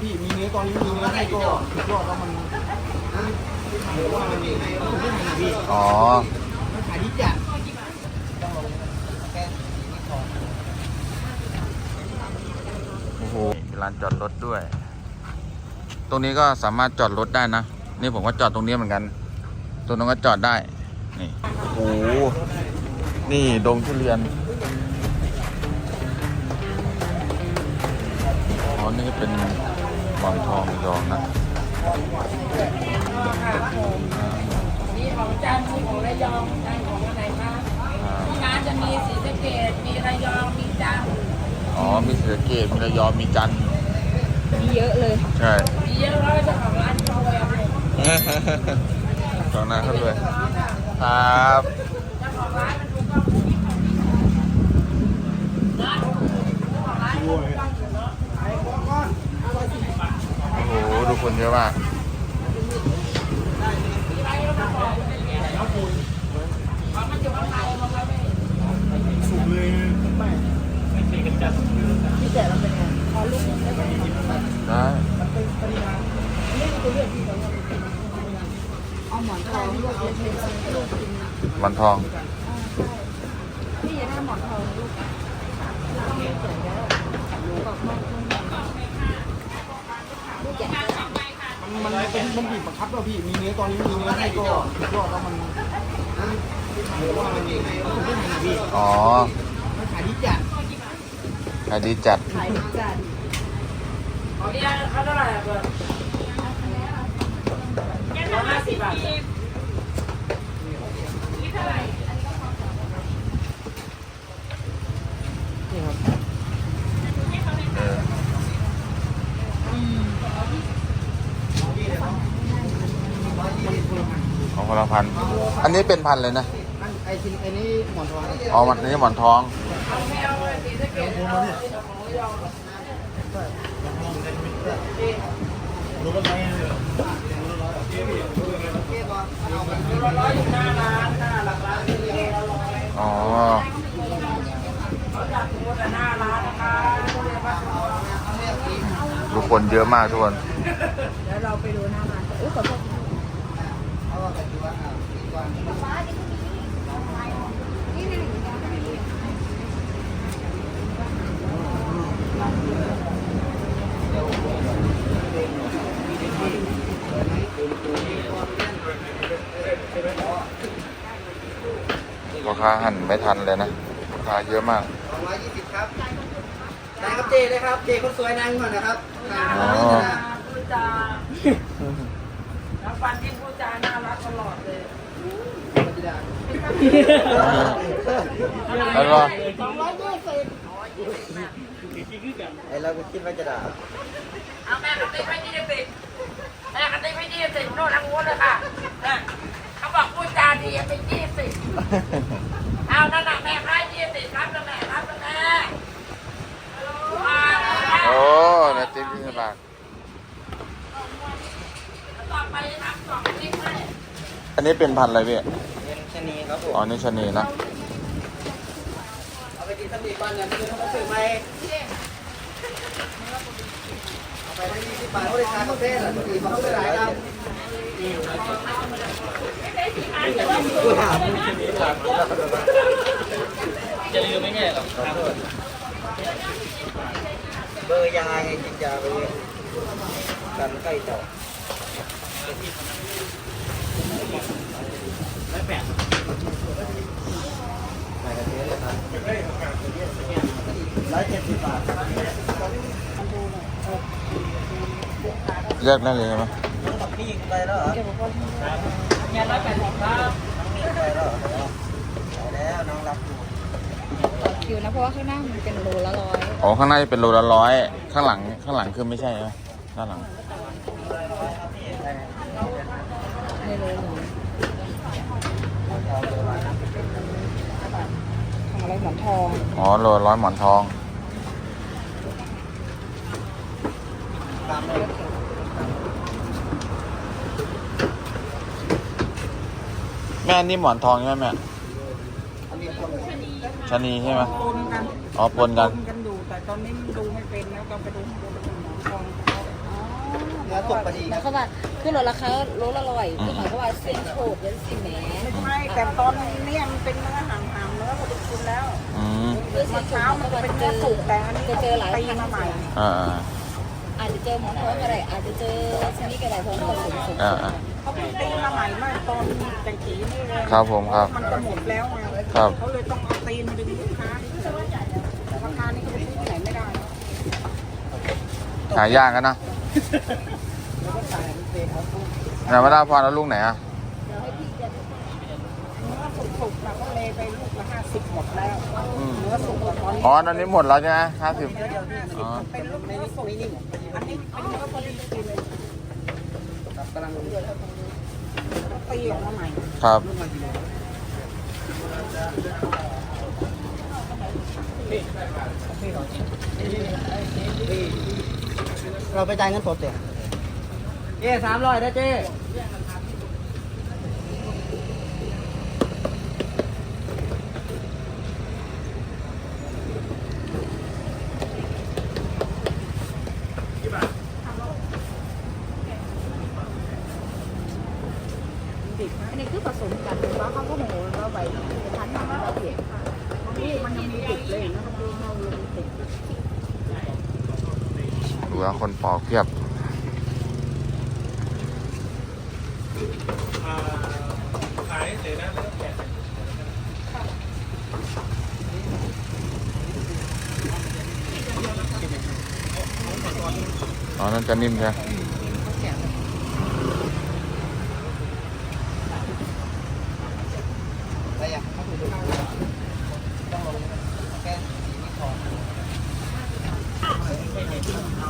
พี่มีเนื้อตอนนี้มีเนื้อให้ก็สุดยอดแล้วมันหรือว่ามันมีมันไม่มีพี่อ๋อมันขายดีจัดโอ้โหมีลานจอดรถด้วย ตรงนี้ก็สามารถจอดรถได้นะ นี่ผมก็จอดตรงนี้เหมือนกัน ตรงนั้นก็จอดได้ นี่ โอ้โห นี่ดงทุเรียนอ๋อนี่เป็น หมอนทองระยองนะมีของจันทร์มีของระยองจันทร์ของอะไรคะอ่าที่ร้านจะมีศรีสะเกดมีระยองมีจันทร์อ๋อมีเสือเกตมีระยองมีจันทร์มีเยอะเลยใช่มีเยอะแล้วเจ้าของร้านเขาแววเลยตรงนั้นเขาด้วยครับเจ้าของร้านมันดูกล้องร้านเจ้าของร้านดูกล้องอยู่เนาะ โอ้โหดูคนเยอะมากของมันอยู่ข้างในมันก็ไม่สุกเลยไม่ใช่กันจัดที่แต่เราเป็นงขอลูกได้หมได้เอาหมอนทองลูกเล็กๆลูกกินวันทองพี่จะได้หมอนทองลูกต้องเขียแล้วบอกมาก มันมันเป็นมันบีบบังคับแล้วพี่ มีเนื้อตอนนี้มีเนื้อให้ก็สุดยอดแล้วมันหลือว่ามันมีมันไม่มีพี่อ๋อมันขายดีจัดขายดีจัดขายดีจัดของนี่เขาเท่าไหร่อะเบิร์ดร้อยห้าสิบบาทนี่เท่าไหร่นี่ครับ เออของ คนละพัน อันนี้เป็นพันเลยนะ อันไอชิ้นไอนี้หมอนทองครับอ๋อมันอันนี้หมอนทองไม่เอาเลยสีสะเกดเอาเลยของระยองรู้กันไหมดูละร้อยอยู่หน้าร้านหน้าหลังร้านเรียละร้อยอ๋อเขาจัดสมมติหน้าร้านนะคะเรียกว่าทุกคนเยอะมากทุกคนเดี๋ยวเราไปดูหน้าร้านอุ้ยขอโทษ ราคาหั่นไม่ทันเลยนะราคาเยอะมากสองร้อยยี่สิบครับนายครับเจเลยครับ เจคนสวยนางก่อนนะครับอ๋อพูดจา แล้วฟันที่พูดจาน่ารักตลอดเลยแล้วก็สองร้อยยี่สิบไอเราก็คิดว่าจะด่าเอาแม่กระติกไม่ยี่สิบแม่กระติกไม่ยี่สิบโน่นทางโน้นเลยค่ะนะเขาบอกพูดจาดีเป็นยี่สิบเอานั่นน่ะแม่ให้ยี่สิบรับนะแม่รับนะแม่ว้าวโอ้นาติ๊บยี่สิบบาท ต่อไปทำสองติ๊กให้ อันนี้เป็นพันอะไรพี่เป็นชะนีครับผมอ๋อนี่ชะนีนะเอาไปกินสักทีก่อนเนี่ยคือเขาซื้อไปเอาไปได้ยี่สิบบาทเขาได้ทานกาแฟเหรอสักทีเขาไม่ได้ครับกูถามจะลืมไหมเนี่ยเบอร์ยาไงจิตยาไปเลยกันใกล้เจ้าร้อ ยเจ็ดสิบบาทแยกได้เลยไหมพี่ไปแล้วเหรอเงินร้อยแปดสิบครับไปแล้วเหรอไปแล้วน้องรับอยู่คิวนะเพราะว่าข้างหน้ามันเป็นโลละร้อย อ๋อข้างหน้าจะเป็นโลละร้อย ข้างหลังข้างหลังคือไม่ใช่ไหมด้านหลัง ในโลหนึ่งของอะไรหมอนทองอ๋อโลร้อยหมอนทองแม่นี่หมอนทองใช่ไหมแม่ชะนีใช่ไหมปนกันอ๋อปนกัน ปนกันอยู่แต่ตอนนี้มันดูไม่เป็นแล้วก็ไปดูข้างบนเป็นหมอนทอง นื้อสุกพอดีหมายความว่าคือลดราคาลดละร้อยคือหมายความว่าเส้นโฉบยันสิแหมไม่แต่ตอนนี้มันเป็นเนื้อหางๆเนื้อพอดีกินแล้วอืมคือเส้นโฉเช้าบมัมันนจะจะเป็นเจเนื้ออสุกแต่อันนี้จะเจอหลายตีพันมาใหม่อ่า อาจจะเจอหมอนทองก็ได้อาจจะเจอชนิดก็ได้เพราะมันผสมอ่าอ่า เขาเพิ่งตีมาใหม่เมื่อตอนจังกีนี่เลยครับผมครับมันจะหมดแล้วไงครับ เขาเลยต้องเอาตีนมาดึงลูกค้าราคานี้ก็ไปซื้อที่ไหนไม่ได้หายากกันนะ ไหนมาดาพรแล้วลูกไหนอะเนื้อสุกๆเราก็เลยไปลูกละห้าสิบหมดแล้วอืมเนื้อสุกอะตอนนี้อ๋อตอนนี้หมดแล้วใช่ไหมห้าสิบอ๋อเป็นลูกเนื้อสุกอันนี้เป็นเนื้อพอดีกินเลยกำลังตีออกมาใหม่ครับ เราไปจ่ายเงินสดเดี๋ยวเจ๊สามร้อยนะเจ๊ อันนี้คือผสมกันหรือว่าเขาก็โหเราไปทันหนังเราเปลี่ยน นี่มันยังมีติดเลยนะครับดูเราลงติด ดูว่าคนปอกเพียบอ๋อนั่นจะนิ่มใช่ไหม อะไรอะต้องลงแค่นี้พอร้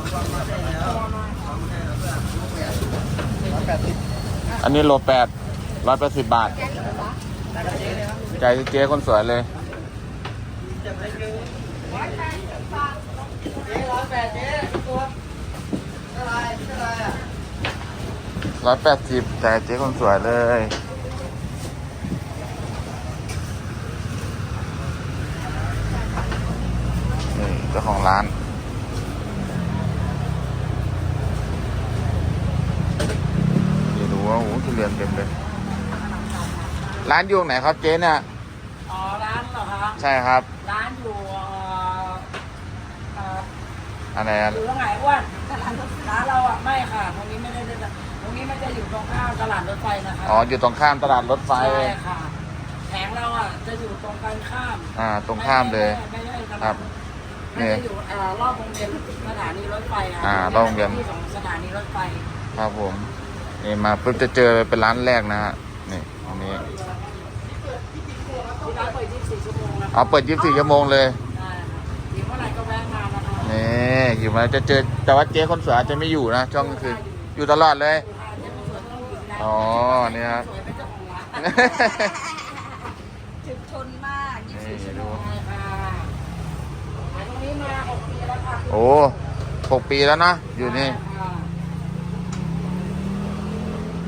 อันนี้โลแปดร้อยแปดสิบบาท ใจเจ๊คนสวยเลยร้อยแปดสิบใจเจ๊คนสวยเลย นี่เจ้าของร้าน เดี๋ยวดูว่าโอ้โห ทุเรียนเต็มเลย ร้านอยู่ตรงไหนครับเจ๊เนี่ย อ๋อ ร้านเหรอคะ ใช่ครับ ร้านอยู่เอ่อเอ่ออะไรอะอยู่ตรงไหนอ้วนร้านเราอะ ไม่ค่ะ ตรงนี้ไม่ได้ ตรงนี้มันจะอยู่ตรงข้ามตลาดรถไฟนะคะอ๋อ อยู่ตรงข้ามตลาดรถไฟ ใช่ค่ะ แผงเราอะ จะอยู่ตรงกันข้ามอ่า ตรงข้ามเลย ไม่ได้ตครัลาบดมันจะอยู่เอ่อรอบวงเวียนสถานีรถไฟะอ่ารอบวงเวียน ที่ของสถานีรถไฟ ครับผม นี่มาปุ๊บจะเจอเป็นร้านแรกนะฮะนี่ตรงนี้ที่ร้าเปิด24ชั่วโมงนะเอาเปิด24ชั่วโมงเลยนี่อยู่มาจะเจอแต่ว่าเจ๊คนสวยอาจจะไม่อยู่นะช่วงคืนอยู่ตลอดเลยอ๋อเนี่ยครับถึกทนมากนี่ดูใช่ค่ะตรงนี้มา6ปีแล้วค่ะโอ้หกปีแล้วนะอยู่นี่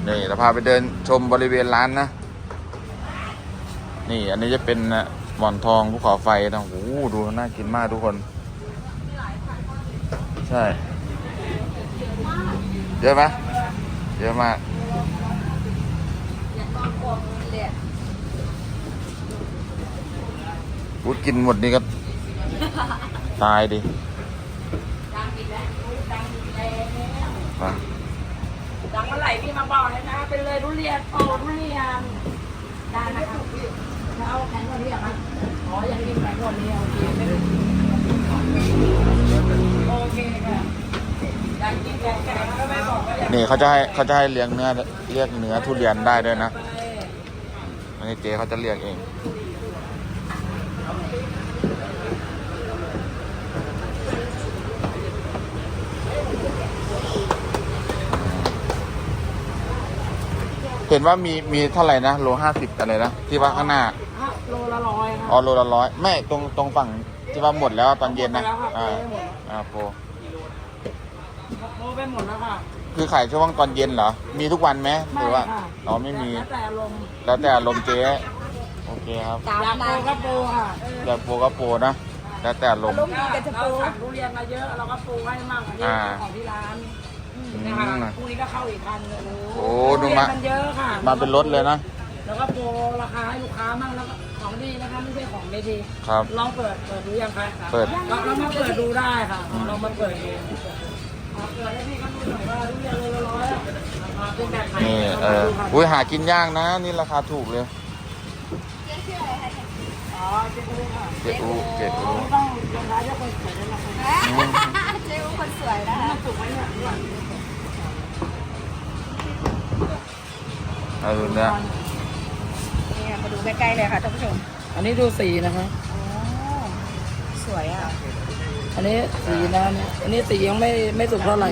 นี่เราพาไปเดินชมบริเวณร้านนะ นี่อันนี้จะเป็นหมอนทองภูเขาไฟนะโอ้โหดูน่ากินมากทุกคน ใช่ เยอะไหมเยอะมากพูดกินหมดนี่ก็ ตายดิ ดังอีกแล้วดังอีกแล้วไป ดังเมื่อไหร่พี่มาบอกเลยนะเป็นเลยทุเรียนโอ้ทุเรียนได้นะคะจะเอาแข็งกว่านี้เหรอคะอ๋ออยากกินแข็งกว่านี้โอเคไม่เป็นโอเคค่ะอยากกินแข็งๆก็ไม่บอกก็อยากนี่เขาจะให้เขาจะให้เลี้ยงเนื้อเรียกเนื้อทุเรียนได้ด้วยนะไปอันนี้เจ๊เขาจะเรียกเอง เห็นว่ามีมีเท่าไหร่นะโลห้าสิบอะไรนะที่ว่าข้างหน้าอะโลละร้อยค่ะอ๋อโลละร้อยไม่ตรงตรงฝั่งที่ว่าหมดแล้วตอนเย็นนะหมดแล้วครับอ่าหมดแล้วอ่าโปรโลไปหมดแล้วค่ะคือขายช่วงตอนเย็นเหรอ มีทุกวันไหมหรือว่าค่ะอ๋อไม่มี แล้วแต่อารมณ์แล้วแต่อารมณ์เจ๊โอเคครับ ตามอยากโปนารก็โปรค่ะอยากโปรก็โปรนะ แล้วแต่อารมณ์อารมณ์ดีกันจะโปรเราสั่งทุเรียนมาเยอะเราก็ปูให้มั่งอันนี้อ่า ของที่ร้าน นะคะพรุ่งนี้ก็เข้าอีกพันเลยโอ้ดูมามันเยอะค่ะมาเป็นรถเลยนะ แล้วก็โปรราคาให้ลูกค้ามั่งแล้วก็ของดีนะคะไม่ใช่ของไม่ดีครับลองเปิดเปิดดูยังคะเปิดเราเรามาเปิดดูได้ค่ะเรามาเปิดดูเอาเปิดให้พี่เขาดูหน่อยว่าทุเรียนโลละร้อยอะราคาเป็นแบบไหนนี่เออลงมาดูค่ะอุ้ยหากินยากนะ นี่ราคาถูกเลยอ๋อเจ๊กูค่ะเจอูเจอูไม่ต้องลงท้ายด้วยคนสวยเลยนะคะอืมเจ๊คนสวยนะคะถูกไหมเนี่ย เนี่ยเอาดูเนี่ยนี่มาดูใกล้ๆเลยค่ะท่านผู้ชมอันนี้ดูสีนะคะสวยอะอันนี้สีนะเนี่ยอันนี้สียังไม่ไม่สุกเท่าไหร่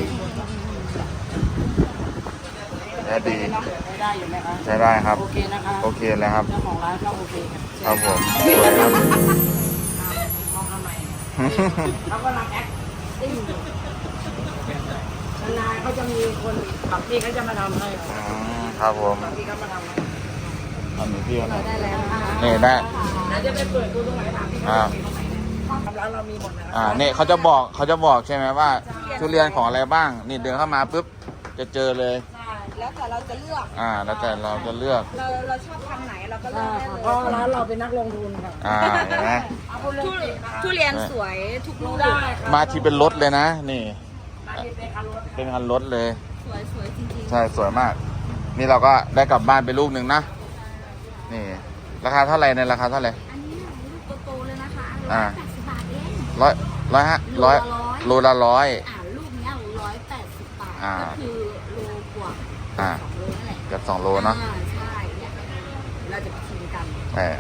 แท้ดีเนาะได้อยู่ไหมคะใช้ได้ครับ โอเคนะคะโอเคเลยครับเจ้าของร้านก็โอเคค่ะครับผมสวยครับ มองทำไมเขากำลังแอคติ้งอยู่ นานๆเขาจะมีคนบางทีเขาจะมาทำให้อืมครับผมบางทีเขามาทำให้อันนี้พี่เอาหน่อยได้แล้วนะคะนี่ได้เดี๋ยวจะไปเปิดดูตรงไหนถามพี่เขาอ่ามีตรงไหนทำร้านเรามีหมดนะคะอ่าเนี่ยเขาจะบอกเขาจะบอกใช่ไหมว่า ทุเรียนของอะไรบ้าง นี่เดินเข้ามาปุ๊บจะเจอเลย ใช่แล้วแต่เราจะเลือก อ่า แล้วแต่เราจะเลือก เราเราชอบทางไหนเราก็เลืใช่อกได้ค่ะเลยเพราะร้านเราเป็นนักลงทุนค่ะอ่าเห็นไหมเอาพูดเรื่องจริงนะคะทุเรียนสวยทุกลูดูกได้ค่ะมาที่เป็นรถเลยนะ นี่มาที่ เป็นคันรถเป็นคันรถเลย สวยสวยจริงใช่สวยมาก นี่เราก็ได้กลับบ้านไปลูกหนึ่งนะ นี่ ราคาเท่าไหร่ในยราคาเท่าไหร่อันนี้ลูกโตๆเลยนะคะอ่าร้อยแปดสิบบาทเองร้อยร้อยฮะร้อยโลละร้อยอ่าลูกเนี้ยร้อยแปดสิบบาทอ่าก็คือโลกว่าอ่าสองโลนั่นแหละเกือบสองโลเนาะอ่าใช่เนี่ยเราจะไปชิมกันเออ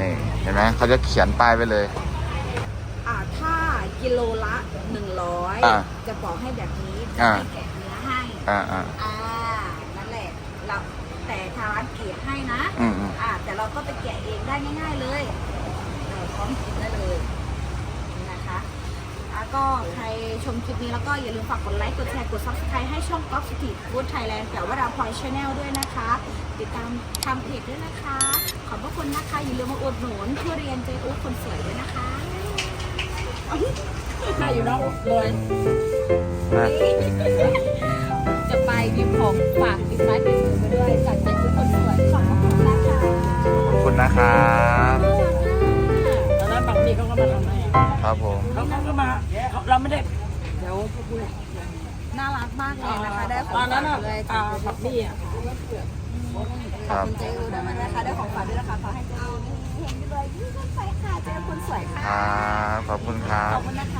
นี่เห็นไหมเขาจะเขียนป้ายไปเลยๆอ่าถ้า กิโลละหนึ่งร้อยอ่าจะบอกให้แบบนี้จะอ่า ไม่แกะเนื้อให้ อ่าอ่า อ่า นั่นแหละ เราแต่ทางร้านเกลียดให้นะอืมอืมอ่าแต่เราก็ไปแกะเองได้ง่ายๆเลยเออพร้อมกินได้เลยนี่นะคะอะก็ใครชมคลิปนี้แล้วก็อย่าลืมฝากกดไลค์ กดแชร์ กด subscribe ให้ช่อง g o f s t r e e t Food Thailand แปลว่าดาวพลอยชาแนลด้วยนะคะ ติดตามทำเพจด้วยนะคะ ขอบพระคุณนะคะ อย่าลืมมาอุดหนุนทุเรียนเจอุ๊คนสวยด้วยนะคะ ได้อยู่เนาะรวยนะจะไปมีของฝากติดไม้ติดมือไปด้วยจากเจอุ๊คนสวยขอบพระคุณนะคะขอบคุณนะครับตอนนั้นบางทีเขาก็มาทำให้ครับผมเขาก็มาเขาเราไม่ได้เดี๋ยวพูดน่ารักมากเลยนะคะ ได้ขตอองนนั้นฝาอะกเลยอ่าบักบี้อะคขอบรับคุณเจอูด้วยนะคะได้ของฝากด้วยนะคะขอให้ ขึ้นไปค่ะเจอคนสวยค่ะครับขอบคุณครัขบ อบคุณนะคะ